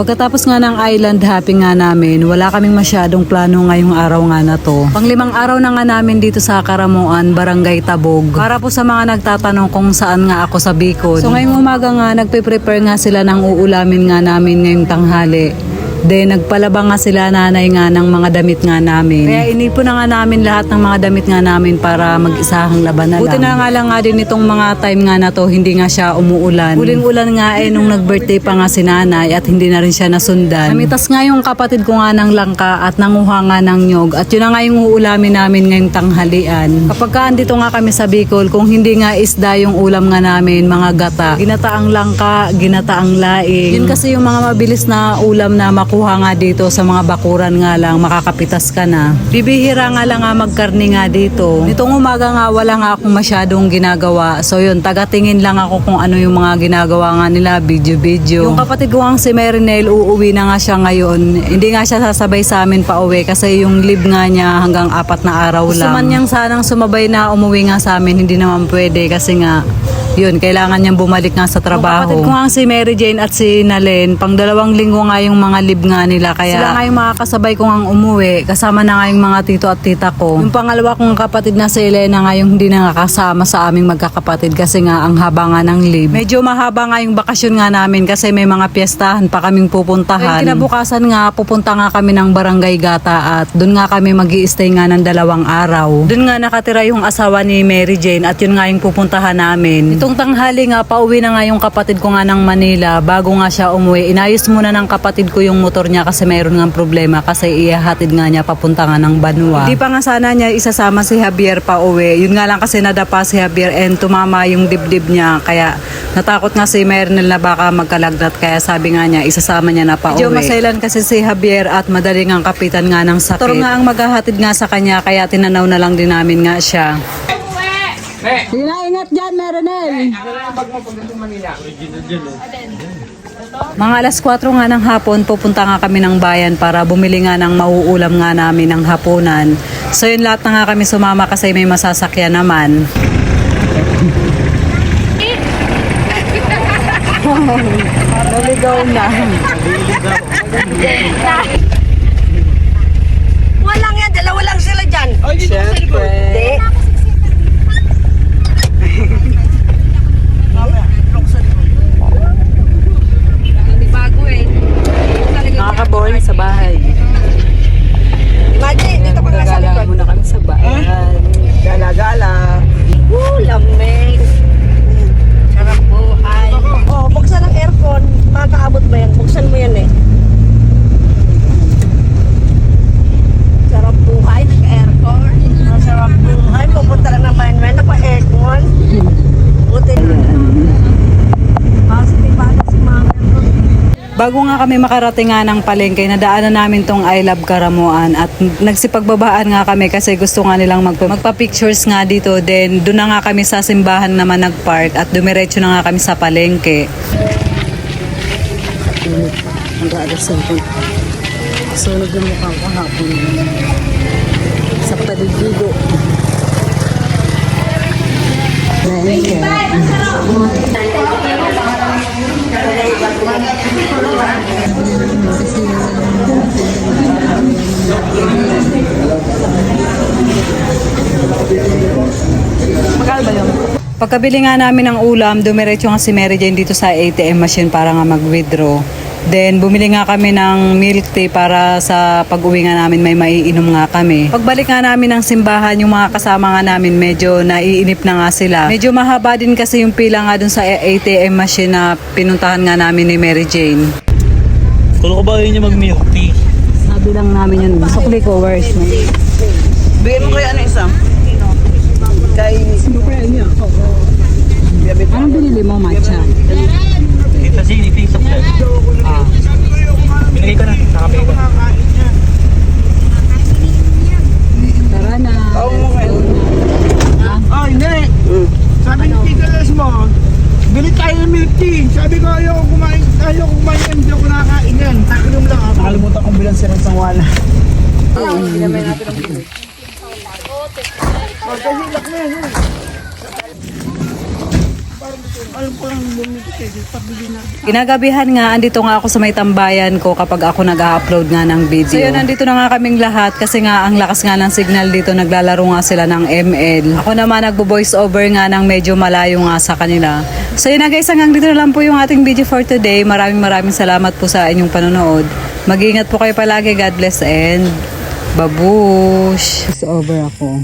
Pagkatapos nga ng island hopping nga namin, wala kaming masyadong plano ngayong araw nga na to. Panglimang araw na nga namin dito sa Karamuan, Barangay Tabog. Para po sa mga nagtatanong kung saan nga ako sa Bicol. So ngayong umaga nga, nagpe-prepare nga sila ng uulamin nga namin ngayong tanghali. Then nagpalaba nga sila nanay nga ng mga damit nga namin. Kaya inipo na nga namin lahat ng mga damit nga namin para mag-isahang laban na lang. Buti na nga lang nga din itong mga time nga na to, hindi nga siya umuulan. Huling ulan nga eh nung nag-birthday pa nga si nanay at hindi na rin siya nasundan. Namitas nga yung kapatid ko nga ng langka at nanguha nga ng nyog at yun na nga yung uulamin namin ngayong tanghalian. Kapag ka andito nga kami sa Bicol, kung hindi nga isda yung ulam nga namin, mga gata, ginataang langka, ginataang laing. Yun kasi yung mga mabilis na ulam na makuha nga dito sa mga bakuran nga lang, makakapitas ka na. Bibihira nga lang nga magkarni nga dito. Nitong umaga nga wala nga akong masyadong ginagawa. So yun, tagatingin lang ako kung ano yung mga ginagawa nga nila, video-video. Yung kapatid ko nga si Merinel, uuwi na nga siya ngayon. Hindi nga siya sasabay sa amin pa uwi kasi yung leave nga niya hanggang apat na araw lang. Gusto man niyang sanang sumabay na umuwi nga sa amin, hindi naman pwede kasi nga yun, kailangan niyang bumalik nga sa trabaho. Yung kapatid ko nga si Mary Jane at si Nalen, pang dalawang linggo nga yung mga leave nga nila. Kaya sila nga yung makakasabay ko nga umuwi. Kasama na nga yung mga tito at tita ko. Yung pangalawa kong kapatid na si Elena nga yung hindi na nga kasama sa aming magkakapatid kasi nga ang haba nga ng leave. Medyo mahaba nga yung bakasyon nga namin kasi may mga piyestahan pa kaming pupuntahan. Kaya kinabukasan nga, pupunta nga kami ng Barangay Gata at doon nga kami mag stay nga ng dalawang araw. Doon nga nakatira yung asawa ni Mary Jane at yun nga yung pupuntahan namin. Itong tanghali nga, pauwi na nga yung kapatid ko nga ng Manila bago nga siya umuwi. Inayos muna ng kapatid ko yung motor niya kasi mayroon nga problema kasi ihahatid nga niya papunta nga ng Banwa. Di pa nga sana niya isasama si Javier pa uwi. Yun nga lang kasi nadapa si Javier and tumama yung dibdib niya kaya natakot nga si Mernel na baka magkalagnat kaya sabi nga niya isasama niya na pa uwi. Medyo masailan kasi si Javier at madali nga ang kapitan nga ng sakit. Motor nga ang maghahatid nga sa kanya kaya tinanaw na lang din namin nga siya. Sige na, ingat dyan, Meronel. Mga alas 4 nga ng hapon, pupunta nga kami ng bayan para bumili nga ng mauulam nga namin ng hapunan. So yun lahat na nga kami sumama kasi may masasakyan naman. Naligaw na. Walang yan, dalawa lang sila dyan. Siyempre. Hindi. Hindi bago eh. Nakaka-boring sa bahay. Imagine, dito pa nga sa Gagala likod. muna kami sa bayan. Gala-gala. Woo, lamig. Sarap buhay. Oh, buksan ang aircon. Makakaabot mo yan. Buksan mo yan eh. Sarap buhay ng aircon. Masarap buhay. Pupunta lang ng bayan. May pa aircon. Buti na. Positive pa si mama. Bago nga kami makarating nga ng palengke, nadaanan namin tong I Love Karamuan at nagsipagbabaan nga kami kasi gusto nga nilang magpa- magpa-pictures nga dito. Then doon na nga kami sa simbahan naman nag-park at dumiretso na nga kami sa palengke. Ang alas Sunog yung mukha ko hapon. Sa paligigo. Magkano Pagkabili nga namin ng ulam, dumiretso nga si Mary Jane dito sa ATM machine para nga mag-withdraw. Then, bumili nga kami ng milk tea para sa pag-uwi nga namin may maiinom nga kami. Pagbalik nga namin ng simbahan, yung mga kasama nga namin medyo naiinip na nga sila. Medyo mahaba din kasi yung pila nga dun sa ATM machine na pinuntahan nga namin ni Mary Jane. Kung ko ba yun yung mag-milk tea? Sabi lang namin yun, sukli ko, my... Bigyan mo kaya ano isa? Kay... Anong binili mo, matcha? Dito si Nipping sa plan. Ah. Binigay ko na. Nakabigay ko. Tara na. Oh, hindi. Sabi ni Tita Les mo, bili tayo ng milk tea. Sabi ko, ayoko kumain, ayoko kumain yan, hindi ako nakakain yan. Nakinom lang ako. Nakalimutan kong bilang sirang sangwala. Magkahilak na yan. Alam ko lang bumili kayo. Pabili na. Kinagabihan nga, andito nga ako sa may tambayan ko kapag ako nag-upload nga ng video. So yun, nandito na nga kaming lahat kasi nga ang lakas nga ng signal dito, naglalaro nga sila ng ML. Ako naman nagbo-voice over nga ng medyo malayo nga sa kanila. So yun na guys, hanggang dito na lang po yung ating video for today. Maraming maraming salamat po sa inyong panonood. Mag-ingat po kayo palagi. God bless and babush. Voice over ako.